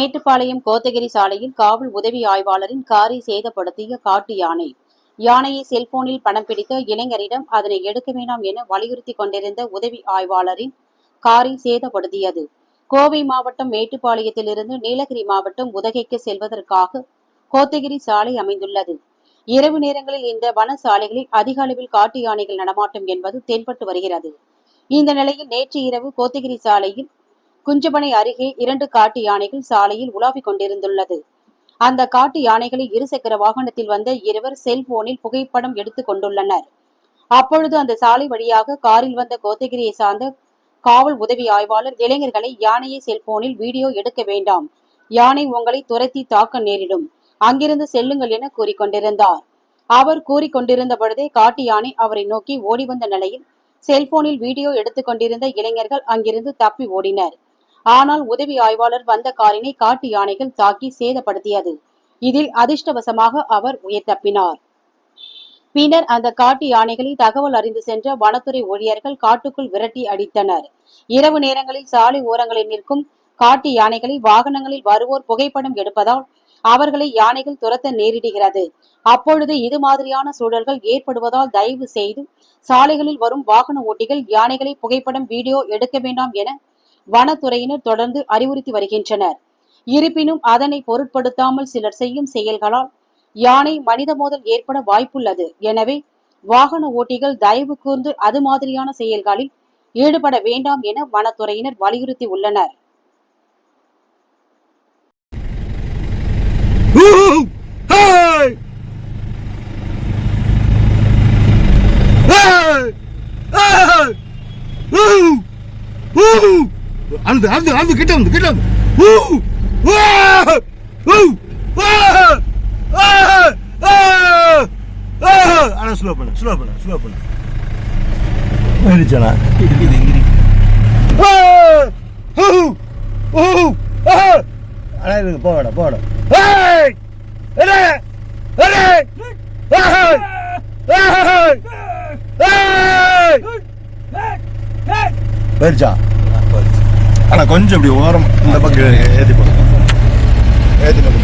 மேட்டுப்பாளையம் கோத்தகிரி சாலையில் காவல் உதவி ஆய்வாளரின் காரை சேதப்படுத்திய காட்டு யானை. யானையை செல்போனில் பணம் பிடித்த இளைஞரிடம் அதனை எடுக்க வேண்டாம் என வலியுறுத்தி கொண்டிருந்த உதவி ஆய்வாளரின் காரை சேதப்படுத்தியது. கோவை மாவட்டம் மேட்டுப்பாளையத்திலிருந்து நீலகிரி மாவட்டம் உதகைக்கு செல்வதற்காக கோத்தகிரி சாலை அமைந்துள்ளது. இரவு நேரங்களில் இந்த வன சாலைகளில் அதிக அளவில் காட்டு யானைகள் நடமாட்டம் என்பது தென்பட்டு வருகிறது. இந்த நிலையில் நேற்று இரவு கோத்தகிரி சாலையில் குஞ்சபனை அருகே இரண்டு காட்டு யானைகள் சாலையில் உலாவிக் கொண்டிருந்துள்ளது. அந்த காட்டு யானைகளை இருசக்கர வாகனத்தில் வந்த இருவர் செல்போனில் புகைப்படம் எடுத்துக் கொண்டுள்ளனர். அப்பொழுது அந்த சாலை வழியாக காரில் வந்த கோத்தகிரியை சார்ந்த காவல் உதவி ஆய்வாளர் இளைஞர்களை யானையை செல்போனில் வீடியோ எடுக்க வேண்டாம். யானை உங்களை துரத்தி தாக்க நேரிடும். அங்கிருந்து செல்லுங்கள் என கூறிக்கொண்டிருந்தார். அவர் கூறிக்கொண்டிருந்த பொழுதே காட்டு யானை அவரை நோக்கி ஓடி வந்த நிலையில் செல்போனில் வீடியோ எடுத்துக் கொண்டிருந்த இளைஞர்கள் அங்கிருந்து தப்பி ஓடினர். ஆனால் உதவி ஆய்வாளர் வந்த காரினை காட்டு யானைகள் தாக்கி சேதப்படுத்தியது. இதில் அதிர்ஷ்டவசமாக அவர் உயிர் தப்பினார். பின்னர் அந்த காட்டு யானைகளை தகவல் அறிந்து சென்ற வனத்துறை ஊழியர்கள் காட்டுக்குள் விரட்டி அடித்தனர். இரவு நேரங்களில் சாலை ஓரங்களில் நிற்கும் காட்டு யானைகளை வாகனங்களில் வருவோர் புகைப்படம் எடுப்பதால் அவர்களை யானைகள் துரத்த நேரிடுகிறது. அப்பொழுது இது மாதிரியான சூழல்கள் ஏற்படுவதால் தயவு செய்து சாலைகளில் வரும் வாகன ஓட்டிகள் யானைகளை புகைப்படம் வீடியோ எடுக்க வேண்டாம் என வனத்துறையினர் தொடர்ந்து அறிவுறுத்தி வருகின்றனர். இருப்பினும் அதனை பொருட்படுத்தாமல் சிலர் செய்யும் செயல்களால் யானை மனித மோதல் ஏற்பட வாய்ப்புள்ளது. எனவே வாகன ஓட்டிகள் தயவு கூர்ந்து அது மாதிரியான செயல்களில் ஈடுபட வேண்டாம் என வனத்துறையினர் வலியுறுத்தி உள்ளனர். Woo! அந்த அந்த அந்த கிட்ட வந்து கிட்ட வந்து! Ah! Ah! Ah! ஆனா ஸ்லோ பண்ணு ஸ்லோ பண்ணு ஸ்லோ பண்ணு மேடிச்சனா அண்ணா இதுங்க போகடா போகடா ஏய் அரே ஆனா கொஞ்சம் இப்படி ஓரம் இந்த பக்கம் ஏத்தி போடு ஏத்தி போடு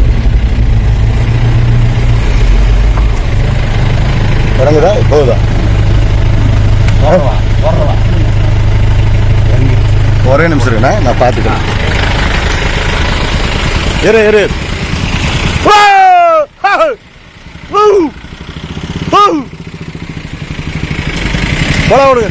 இறங்குதா? போகுதா? ஒரே நிமிஷம் இருக்குண்ணா நான் பார்த்துக்கிறேன். இரு இரு போல விடுங்க